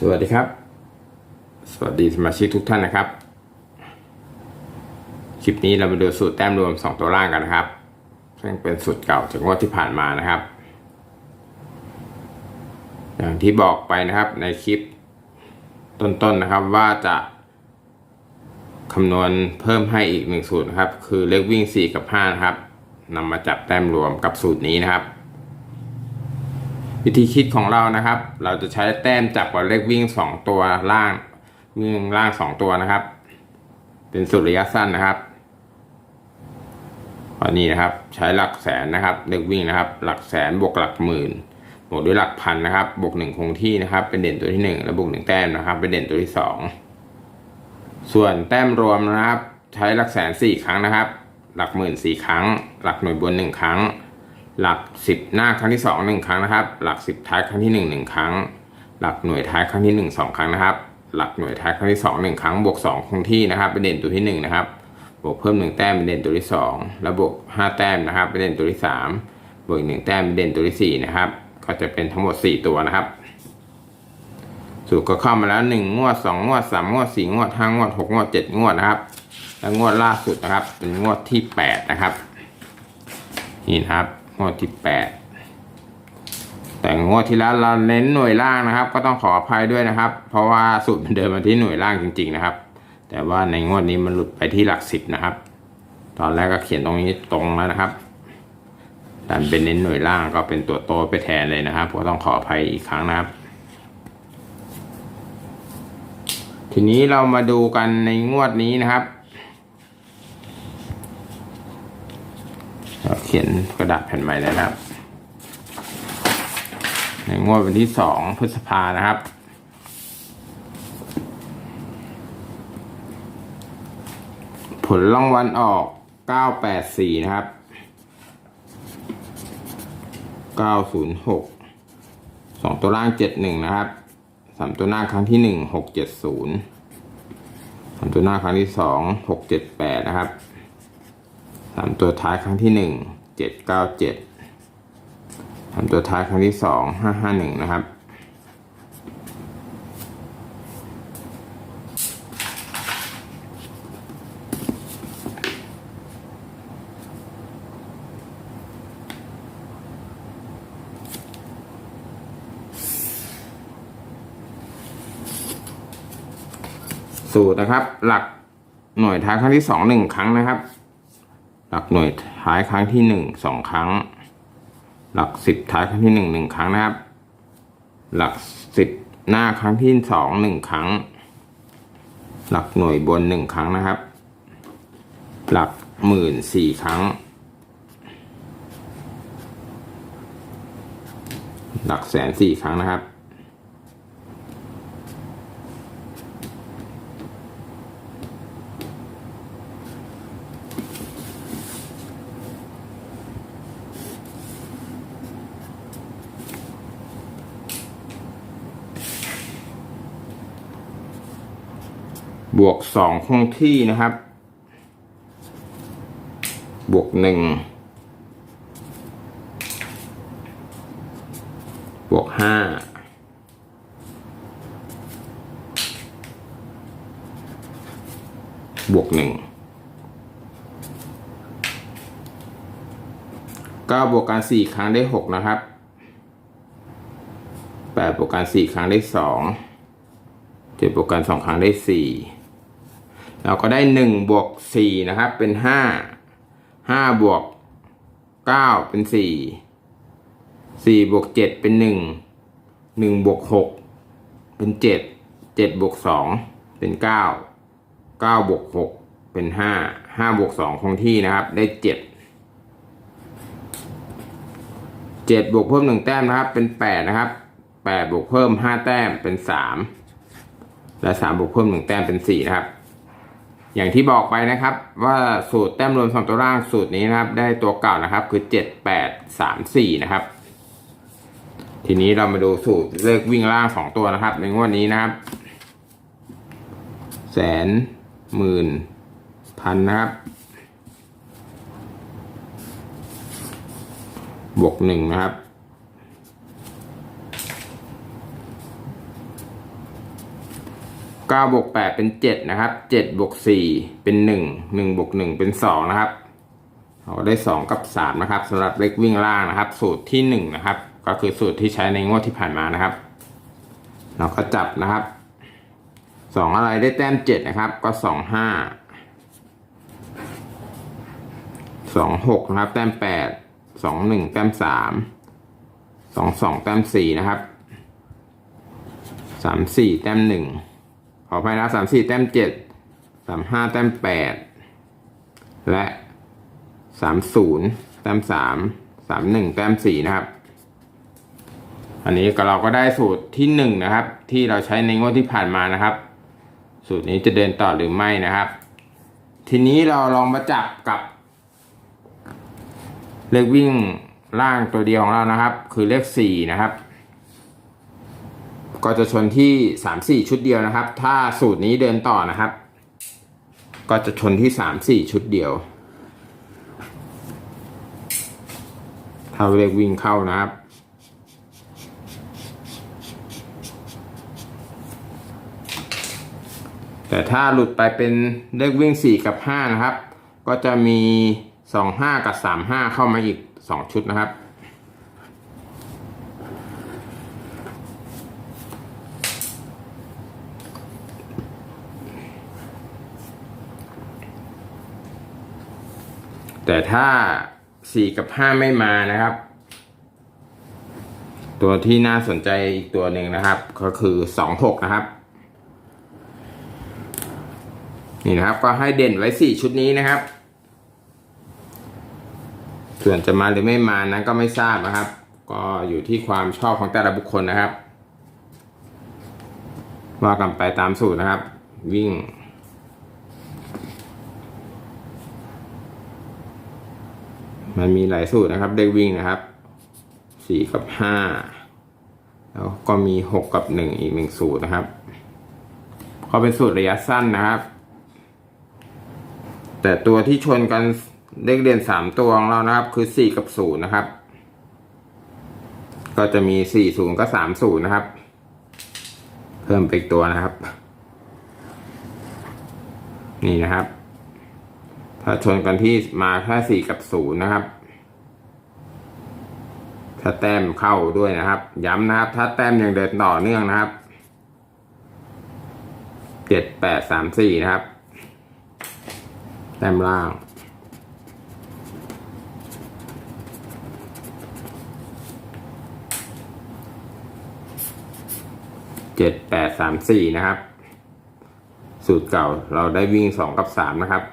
สวัสดีครับ สวัสดีสมาชิกทุกท่านนะครับ คลิปนี้เรามาดูสูตรแต้มรวม 2 ตัวล่างกันนะครับ ซึ่งเป็นสูตรเก่าจากงวดที่ผ่านมานะครับ อย่างที่บอกไปนะครับในคลิปต้นๆนะครับว่าจะคำนวณเพิ่มให้อีกหนึ่งสูตรนะครับ คือเลขวิ่ง 4 กับ5นะครับนำมาจับแต้มรวมกับสูตรนี้นะครับ วิธีคิดของเรานะครับ เราจะใช้แต้มจับกับเลขวิ่ง 2 ตัวล่างวิ่งล่าง 2 ตัวนะครับ เป็นสูตระยะสั้นนะครับอันนี้นะครับใช้หลักแสนนะครับเลขวิ่งนะครับ หลักแสนบวกหลักหมื่นบวกด้วยหลักพันนะครับ บวกหนึ่งคงที่นะครับ เป็นเด่นตัวที่หนึ่งและบวกหนึ่งแต้มนะครับ เป็นเด่นตัวที่สองส่วนแต้มรวมนะครับ ใช้หลักแสนสี่ครั้งนะครับ หลักหมื่นสี่ครั้ง หลักหน่วยบนหนึ่งครั้ง หลักสิบหน้าครั้งที่สองหนึ่งครั้งนะครับ หลักสิบท้ายครั้งที่หนึ่งหนึ่งครั้ง หลักหน่วยท้ายครั้งที่หนึ่งสองครั้งนะครับ หลักหน่วยท้ายครั้งที่สองหนึ่งครั้ง บวกสองคงที่นะครับเป็นเด่นตัวที่หนึ่งนะครับ บวกเพิ่มหนึ่งแต้มเป็นเด่นตัวที่สองแล้วบวกห้าแต้มนะครับเป็นเด่นตัวที่สามบวกอีกหนึ่งแต้มเป็นเด่นตัวที่สี่นะครับ ก็จะเป็นทั้งหมดสี่ตัวนะครับ สูตรก็เข้ามาแล้วหนึ่งงวดสองงวดสามงวดสี่งวดห้างวดหกงวดเจ็ดงวดนะครับ และงวดล่าสุดนะครับ เป็นงวดที่แปดนะครับ นี่นะครับ งวดที่แปดแต่งวดที่แล้วเราเน้นหน่วยล่างนะครับ ก็ต้องขออภัยด้วยนะครับ เพราะว่าสูตรมันเดินมาที่หน่วยล่างจริง ๆนะครับ แต่ว่าในงวดนี้มันหลุดไปที่หลักสิบนะครับ ตอนแรกก็เขียนตรงนี้ตรงแล้วนะครับดันเป็นเน้นหน่วยล่างก็เป็นตัวโตไปแทนเลยนะครับก็ต้องขออภัยอีกครั้งนะครับ ทีนี้เรามาดูกันในงวดนี้นะครับ เขียนกระดาษแผ่นใหม่เลยนะครับ ในงวดวันที่สองพฤษภานะครับผลรางวัลออก 984 นะครับ 906สองตัวล่าง 71 นะครับสามตัวหน้าครั้งที่ 1 670สามตัวหน้าครั้งที่ 2 678 นะครับสามตัวท้ายครั้งที่ห นึ่งเจ็ดเก้าเจ็ดสามตัวท้ายครั้งที่สองห้าห้าหนึ่งนะครับ สูตรนะครับ หลักหน่วยท้ายครั้งที่สองหนึ่งครั้งนะครับ หลักหน่วยท้ายครั้งที่หนึ่งสองครั้ง หลักสิบท้ายครั้งที่หนึ่งหนึ่งครั้งนะครับ หลักสิบหน้าครั้งที่สองหนึ่งครั้ง หลักหน่วยบนหนึ่งครั้งนะครับ หลักหมื่นสี่ครั้ง หลักแสนสี่ครั้งนะครับ บวกสองคงที่นะครับ บวกหนึ่งบวกห้าบวกหนึ่งก้าบวกกันสี่ครั้งได้หกนะครับแปดบวกกันสี่ครั้งได้สองเจ็ดบวกกันสองครั้งได้สี่ เราก็ได้หนึ่งบวกสี่นะครับเป็นห้าห้าบวกเก้าเป็นสี่สี่บวกเจ็ดเป็นหนึ่งหนึ่งบวกหกเป็นเจ็ดเจ็ดบวกสองเป็นเก้าเก้าบวกหกเป็นห้าห้าบวกสองคงที่นะครับ ได้เจ็ดเจ็ดบวกเพิ่มหนึ่งแต้มนะครับ เป็นแปดนะครับแปดบวกเพิ่มห้าแต้มเป็นสามและสามบวกเพิ่มหนึ่งแต้มเป็นสี่นะครับ อย่างที่บอกไปนะครับ ว่าสูตรแต้มรวมสองตัวล่างสูตรนี้นะครับ ได้ตัวเก่านะครับคือเจ็ดแปดสามสี่นะครับ ทีนี้เรามาดูสูตรเลขวิ่งล่างสองตัวนะครับ ในงวดนี้นะครับ แสนหมื่นพันนะครับ บวกหนึ่งนะครับ เก้าบวกแปดเป็นเจ็ดนะครับเจ็ดบวกสี่เป็นหนึ่งหนึ่งบวกหนึ่งเป็นสองนะครับเราได้สองกับสามนะครับสำหรับเลขวิ่งล่างนะครับ สูตรที่หนึ่งนะครับ ก็คือสูตรที่ใช้ในงวดที่ผ่านมานะครับ เราก็จับนะครับสองอะไรได้แต้มเจ็ดนะครับ ก็สองห้าสองหกนะครับ แต้มแปดสองหนึ่งแต้มสามสองสองแต้มสี่นะครับสามสี่แต้มหนึ่ง ขออภัยนะสามสี่แต้มเจ็ดสามห้าแต้มแปดและสามศูนย์แต้มสามสามหนึ่งแต้มสี่นะครับ อันนี้ก็เราก็ได้สูตรที่หนึ่งนะครับ ที่เราใช้ในงวดที่ผ่านมานะครับ สูตรนี้จะเดินต่อหรือไม่นะครับ ทีนี้เราลองมาจับกับ เลขวิ่งล่างตัวเดียวของเรานะครับ คือเลขสี่นะครับ ก็จะชนที่สามสี่ชุดเดียวนะครับ ถ้าสูตรนี้เดินต่อนะครับ ก็จะชนที่สามสี่ชุดเดียว ถ้าเลขวิ่งเข้านะครับแต่ถ้าหลุดไปเป็นเลขวิ่ง 4 กับ 5 นะครับ ก็จะมี 2 5 กับ 3 5 เข้ามาอีก 2 ชุดนะครับ แต่ถ้า4กับ5ไม่มานะครับ ตัวที่น่าสนใจอีกตัวหนึ่งนะครับ ก็คือ2 6นะครับ นี่นะครับก็ให้เด่นไว้สี่ชุดนี้นะครับ ส่วนจะมาหรือไม่มานั้นก็ไม่ทราบนะครับ ก็อยู่ที่ความชอบของแต่ละบุคคลนะครับว่ากันไปตามสูตรนะครับ วิ่ง มันมีหลายสูตรนะครับเด็กวิ่งนะครับสี่กับห้าแล้วก็มีหกกับหนึ่งอีกหนึ่งสูตรนะครับก็เป็นสูตรระยะสั้นนะครับ แต่ตัวที่ชนกันเลขเด่นสามตัวของเรานะครับ คือสี่กับศูนย์นะครับ ก็จะมีสี่ศูนย์ก็สามศูนย์นะครับ เพิ่มไปอีกตัวนะครับ นี่นะครับ ถ้าชนกันที่มาแค่สี่กับศูนย์นะครับ ถ้าแต้มเข้าด้วยนะครับ ย้ำนะครับ ถ้าแต้มยังเดินต่อเนื่องนะครับเจ็ดแปดสามสี่นะครับ แต้มล่างเจ็ดแปดสามสี่นะครับ สูตรเก่าเราได้วิ่งสองกับสามนะครับ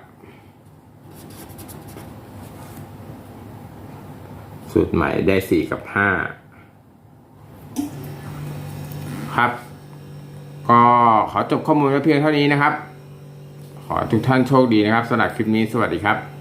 สูตรใหม่ได้สี่กับห้าครับ ก็ขอจบข้อมูลไว้เพียงเท่านี้นะครับ ขอทุกท่านโชคดีนะครับสำหรับคลิปนี้สวัสดีครับ